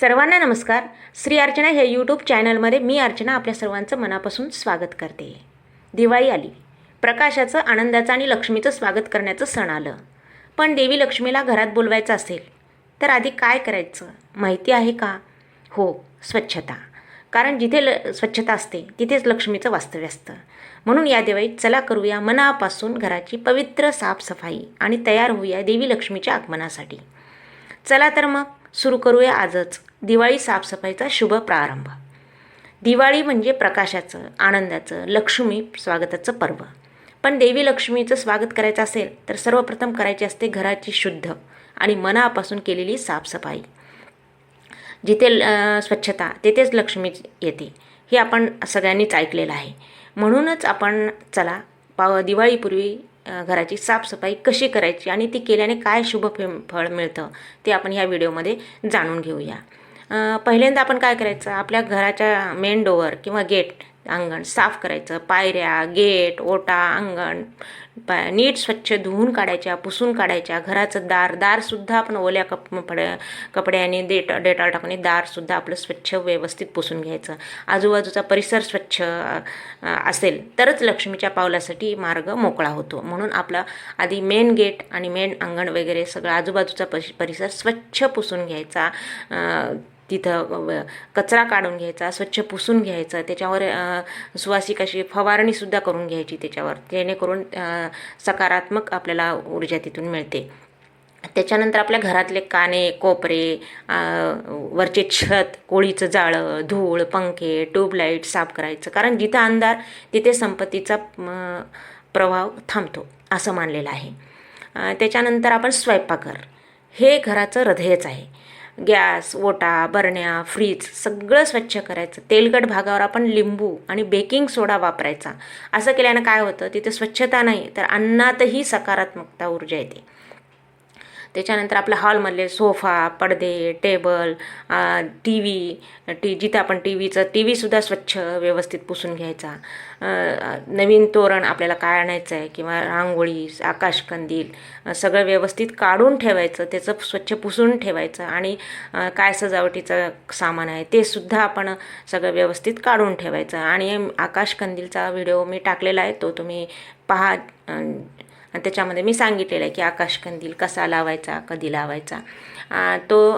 सर्वांना नमस्कार. श्री अर्चना ह्या यूट्यूब चॅनलमध्ये मी अर्चना आपल्या सर्वांचं मनापासून स्वागत करते. दिवाळी आली. प्रकाशाचं आनंदाचं आणि लक्ष्मीचं स्वागत करण्याचं सण आलं. पण देवी लक्ष्मीला घरात बोलवायचं असेल तर आधी काय करायचं? माहिती आहे का? हो स्वच्छता. कारण जिथे ल स्वच्छता असते तिथेच लक्ष्मीचं वास्तव्य असतं. म्हणून या दिवाळीत चला करूया मनापासून घराची पवित्र साफसफाई आणि तयार होऊया देवी लक्ष्मीच्या आगमनासाठी. चला तर मग. सुरू करूया आजच. दिवाळी साफसफाईचा शुभ प्रारंभ. दिवाळी म्हणजे प्रकाशाचं आनंदाचं लक्ष्मी स्वागताचं पर्व. पण देवी लक्ष्मीचं स्वागत करायचं असेल तर सर्वप्रथम करायची असते घराची शुद्ध आणि मनापासून केलेली साफसफाई. जिथे स्वच्छता तेथेच लक्ष्मी येते. हे आपण सगळ्यांनीच ऐकलेलं आहे. म्हणूनच आपण चला पाव दिवाळीपूर्वी घराची साफसफाई कशी करायची आणि ती केल्याने काय शुभ फळ मिळतं ते आपण ह्या व्हिडिओमध्ये जाणून घेऊया. पहिल्यांदा आपण काय करायचं आपल्या घराच्या मेन डोअर किंवा गेट अंगण साफ करायचं पायऱ्या गेट ओटा अंगण पा नीट स्वच्छ धुवून काढायच्या पुसून काढायच्या घराचं दार दारसुद्धा आपण ओल्या कप पड्या कपड्याने डेट डेटॉल टाकून दारसुद्धा आपलं स्वच्छ व्यवस्थित पुसून घ्यायचं. आजूबाजूचा परिसर स्वच्छ असेल तरच लक्ष्मीच्या पावलासाठी मार्ग मोकळा होतो. म्हणून आपला आधी मेन गेट आणि मेन अंगण वगैरे सगळं आजूबाजूचा परिसर स्वच्छ पुसून घ्यायचा. तिथं कचरा काढून घ्यायचा स्वच्छ पुसून घ्यायचं त्याच्यावर सुवासिक अशी फवारणीसुद्धा करून घ्यायची त्याच्यावर जेणेकरून सकारात्मक आपल्याला ऊर्जा तिथून मिळते. त्याच्यानंतर आपल्या घरातले काने कोपरे वरचे छत कोळीचं जाळं धूळ पंखे ट्यूबलाईट साफ करायचं कारण जिथं अंधार तिथे संपत्तीचा प्रभाव थांबतो असं मानलेलं आहे. त्याच्यानंतर आपण स्वयंपाकघर हे घराचं हृदयच आहे. गॅस ओटा बरण्या फ्रीज सगळं स्वच्छ करायचं. तेलकट भागावर आपण लिंबू आणि बेकिंग सोडा वापरायचा. असं केल्यानं काय होतं? तिथे स्वच्छता नाही तर अन्नातही सकारात्मकता ऊर्जा येते. त्याच्यानंतर आपलं हॉलमधले सोफा पडदे टेबल टी व्ही टी जिथं आपण टी व्हीचं टी व्हीसुद्धा स्वच्छ व्यवस्थित पुसून घ्यायचा. नवीन तोरण आपल्याला काय आणायचं आहे किंवा रांगोळी आकाशकंदील सगळं व्यवस्थित काढून ठेवायचं त्याचं स्वच्छ पुसून ठेवायचं आणि काय सजावटीचं सामान आहे ते सुद्धा आपण सगळं व्यवस्थित काढून ठेवायचं. आणि आकाशकंदीलचा व्हिडिओ मी टाकलेला आहे तो तुम्ही पहा त्याच्यामध्ये मी सांगितलेलं आहे की आकाशकंदील कसा लावायचा कधी लावायचा. तो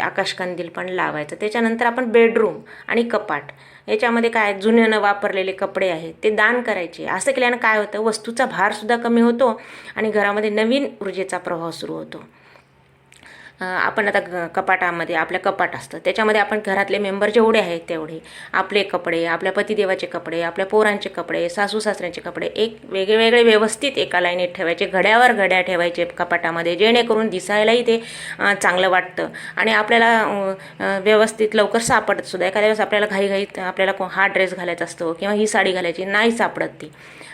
आकाशकंदील पण लावायचा. त्याच्यानंतर आपण बेडरूम आणि कपाट. याच्यामध्ये काय जुन्यानं वापरलेले कपडे आहेत ते दान करायचे. असं केल्यानं काय होतं वस्तूचा भारसुद्धा कमी होतो आणि घरामध्ये नवीन ऊर्जेचा प्रभाव सुरू होतो. आपण आता ग- कपाटामध्ये आपल्या कपाट असतं. त्याच्यामध्ये आपण घरातले मेंबर जेवढे आहेत तेवढे. आपले कपडे आपल्या पतिदेवाचे कपडे आपल्या पोरांचे कपडे सासू सासऱ्यांचे कपडे एक वेगळेवेगळे व्यवस्थित एका लाईनीत ठेवायचे घड्यावर घड्या ठेवायचे कपाटामध्ये जेणेकरून दिसायलाही ते चांगलं वाटतं. आणि आपल्याला व्यवस्थित लवकर सापडत सुद्धा. एखाद्या वेळेस आपल्याला घाईघाईत आपल्याला हा ड्रेस घालायचा असतो किंवा ही साडी घालायची नाही सापडत ती.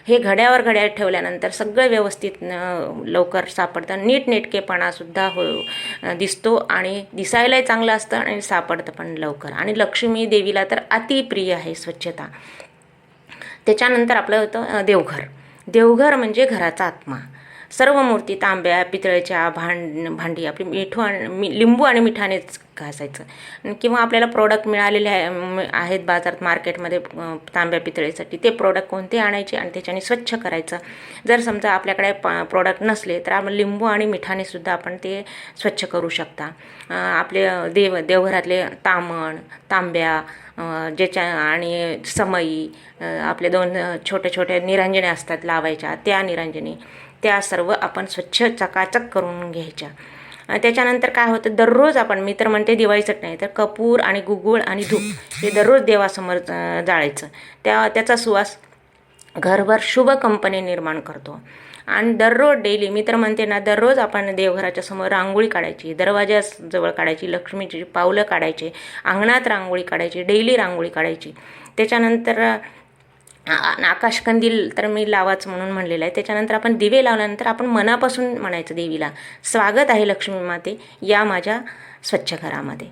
हे घड्यावर घड्याळ ठेवल्यानंतर सगळं व्यवस्थित लवकर सापडतं. नीटनेटकेपणासुद्धा हो दिसतो आणि दिसायलाही चांगलं असतं आणि सापडतं पण लवकर. आणि लक्ष्मी देवीला तर अतिप्रिय आहे स्वच्छता. त्याच्यानंतर आपलं होतं देवघर. देवघर म्हणजे घराचा आत्मा. सर्व मूर्ती तांब्या पितळेच्या भांड भांडी आपली मिठू आणि मी लिंबू आणि मिठानेच घासायचं. किंवा आपल्याला प्रोडक्ट मिळालेले आहे आहेत बाजारात मार्केटमध्ये तांब्या पितळेसाठी ते प्रोडक्ट कोणते आणायचे आणि त्याच्याने स्वच्छ करायचं. जर समजा आपल्याकडे पा प्रोडक्ट नसले तर आपण लिंबू आणि मिठाने सुद्धा आपण ते स्वच्छ करू शकता. आपले देव देवघरातले तामण तांब्या ज्याच्या आणि समई आपले दोन छोट्या छोटे छोटे निरंजने असतात लावायच्या त्या निरांजने त्या सर्व आपण स्वच्छ चकाचक करून घ्यायच्या. त्याच्यानंतर काय होतं दररोज आपण मी तर म्हणते दिवाळीचंच नाही तर कपूर आणि गुगुळ आणि धूप हे दररोज देवासमोर जाळायचं. त्या त्याचा सुवास घरभर शुभ कंपनी निर्माण करतो. आणि दररोज डेली मी तर म्हणते ना दररोज आपण देवघराच्या समोर रांगोळी काढायची दरवाजाजवळ काढायची लक्ष्मीची पावलं काढायची अंगणात रांगोळी काढायची डेली रांगोळी काढायची. त्याच्यानंतर आकाशकंदील तर मी लावाच म्हणून म्हणलेलं आहे. त्याच्यानंतर आपण दिवे लावल्यानंतर आपण मनापासून म्हणायचं देवीला स्वागत आहे लक्ष्मी माते या माझ्या स्वच्छ घरामध्ये.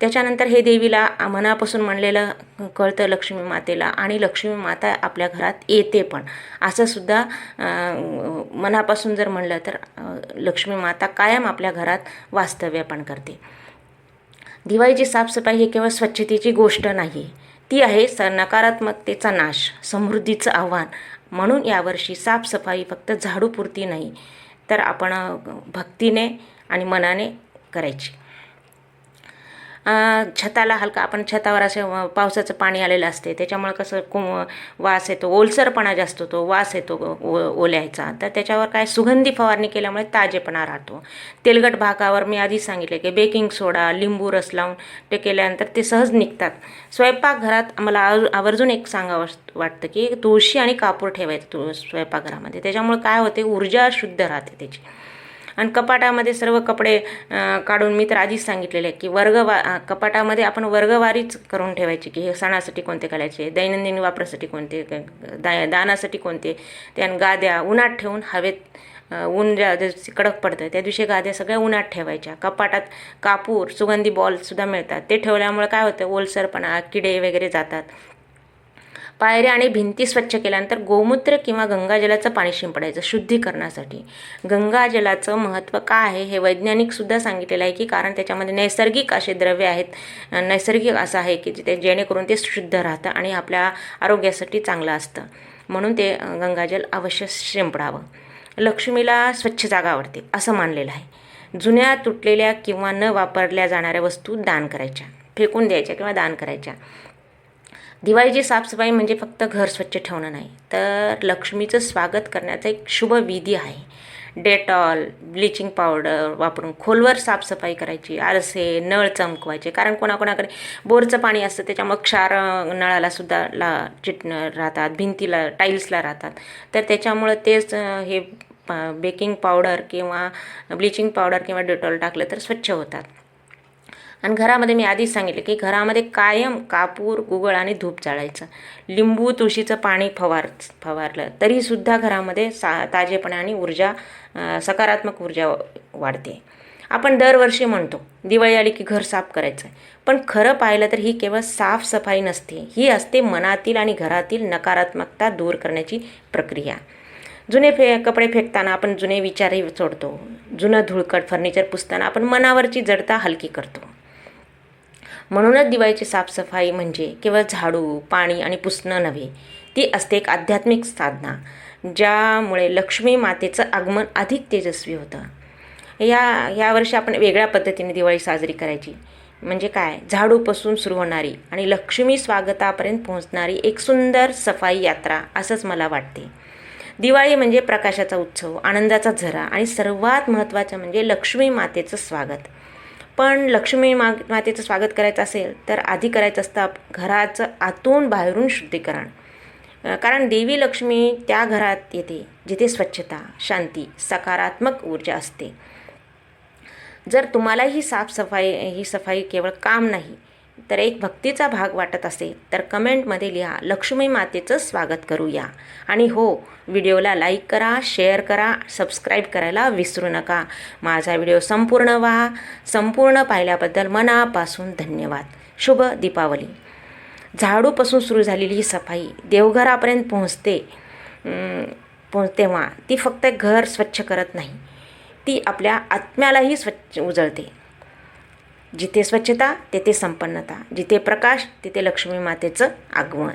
त्याच्यानंतर हे देवीला मनापासून म्हणलेलं कळतं लक्ष्मी मातेला आणि लक्ष्मी माता आपल्या घरात येते पण. असं सुद्धा मनापासून जर म्हणलं तर लक्ष्मी माता कायम आपल्या घरात वास्तव्य पण करते. दिवाळीची साफसफाई ही केवळ स्वच्छतेची गोष्ट नाही ती आहे स नकारात्मकतेचा नाश समृद्धीचं आव्हान. म्हणून यावर्षी साफसफाई फक्त झाडूपुरती नाही तर आपण भक्तीने आणि मनाने करायची. छताला हलका आपण छतावर असे पावसाचं पाणी आलेलं असते. त्याच्यामुळे कसं कुम वास येतो. ओलसरपणा जास्त होतो. वास येतो ओ ओल्याचा. तर त्याच्यावर काय सुगंधी फवारणी केल्यामुळे ताजेपणा राहतो. तेलकट भागावर मी आधी सांगितले की बेकिंग सोडा लिंबू रस लावून ते केल्यानंतर ते सहज निघतात. स्वयंपाकघरात मला आव- आवर्जून एक सांगावं वाटतं की तुळशी आणि कापूर ठेवायचं तु स्वयंपाकघरामध्ये. त्याच्यामुळे काय होते ऊर्जा शुद्ध राहते त्याची. आणि कपाटामध्ये सर्व कपडे काढून मी तर आधीच सांगितलेले आहे की वर्गवा कपाटामध्ये आपण वर्गवारीच करून ठेवायची की हे सणासाठी कोणते घालायचे दैनंदिन वापरासाठी कोणते दा दानासाठी कोणते त्यान गाद्या उन्हात ठेवून हवेत ऊन ज्या दिवशी कडक पडतं त्या दिवशी गाद्या सगळ्या उन्हात ठेवायच्या. कपाटात कापूर सुगंधी बॉलसुद्धा मिळतात. ते ठेवल्यामुळे काय होतं? ओलसरपणा किडे वगैरे जातात. पायऱ्या आणि भिंती स्वच्छ केल्यानंतर गोमूत्र किंवा गंगाजलाचं पाणी शिंपडायचं शुद्धीकरणासाठी. गंगाजलाचं महत्त्व काय आहे हे वैज्ञानिकसुद्धा सांगितलेलं आहे की कारण त्याच्यामध्ये नैसर्गिक असे द्रव्य आहेत. नैसर्गिक असं आहे की ते जेणेकरून ते शुद्ध राहतं आणि आपल्या आरोग्यासाठी चांगलं असतं. म्हणून ते गंगाजल अवश्य शिंपडावं. लक्ष्मीला स्वच्छ जागा आवडते असं मानलेलं आहे. जुन्या तुटलेल्या किंवा न वापरल्या जाणाऱ्या वस्तू दान करायच्या फेकून द्यायच्या किंवा दान करायच्या. दिवाळीची साफसफाई म्हणजे फक्त घर स्वच्छ ठेवणं नाही तर लक्ष्मीचं स्वागत करण्याचा एक शुभ विधी आहे. डेटॉल ब्लिचिंग पावडर वापरून खोलवर साफसफाई करायची आरसे नळ चमकवायचे कारण कोणाकोणाकडे बोरचं पाणी असतं त्याच्यामुळे क्षार नळालासुद्धा नळाला सुद्धा ला चिट राहतात भिंतीला टाईल्सला राहतात. तर त्याच्यामुळं तेच हे बेकिंग पावडर किंवा ब्लिचिंग पावडर किंवा डेटॉल टाकलं तर स्वच्छ होतात. आणि घरामध्ये मी आधीच सांगितले की घरामध्ये कायम कापूर गुगळ आणि धूप जाळायचं लिंबू तुळशीचं पाणी फवार फवारलं तरीसुद्धा घरामध्ये सा ताजेपणा आणि ऊर्जा सकारात्मक ऊर्जा वाढते. आपण दरवर्षी म्हणतो दिवाळी आली की घर साफ करायचं पण खरं पाहिलं तर ही केवळ साफसफाई नसते ही असते मनातील आणि घरातील नकारात्मकता दूर करण्याची प्रक्रिया. जुने फे कपडे फेकताना आपण जुने विचारही सोडतो. जुनं धुळकट फर्निचर पुसताना आपण मनावरची जडता हलकी करतो. म्हणूनच दिवाळीची साफसफाई म्हणजे केवळ झाडू पाणी आणि पुसणं नव्हे ती असते एक आध्यात्मिक साधना ज्यामुळे लक्ष्मी मातेचं आगमन अधिक तेजस्वी होतं. या यावर्षी आपण वेगळ्या पद्धतीने दिवाळी साजरी करायची. म्हणजे काय? झाडूपासून सुरू होणारी आणि लक्ष्मी स्वागतापर्यंत पोहोचणारी एक सुंदर सफाई यात्रा असंच मला वाटते. दिवाळी म्हणजे प्रकाशाचा उत्सव आनंदाचा झरा आणि सर्वात महत्त्वाचं म्हणजे लक्ष्मी मातेचं स्वागत. पण लक्ष्मी मा मातेचं स्वागत करायचं असेल तर आधी करायचं असतं घराचं आतून बाहेरून शुद्धीकरण. कारण देवी लक्ष्मी त्या घरात येते जिथे स्वच्छता शांती सकारात्मक ऊर्जा असते. जर तुम्हाला ही साफसफाई ही सफाई केवळ काम नाही तर एक भक्तीचा भाग वाटत असेल तर कमेंटमध्ये लिहा लक्ष्मी मातेचं स्वागत करूया. आणि हो व्हिडिओला लाईक करा शेअर करा सबस्क्राईब करायला विसरू नका. माझा व्हिडिओ संपूर्ण व्हा संपूर्ण पाहिल्याबद्दल मनापासून धन्यवाद. शुभ दीपावली. झाडूपासून सुरू झालेली ही सफाई देवघरापर्यंत पोहोचते पोहोच तेव्हा ती फक्त घर स्वच्छ करत नाही. ती आपल्या आत्म्यालाही स्वच्छ उजळते. जिथे स्वच्छता तेथे संपन्नता जिथे प्रकाश तिथे लक्ष्मी मातेचं आगमन.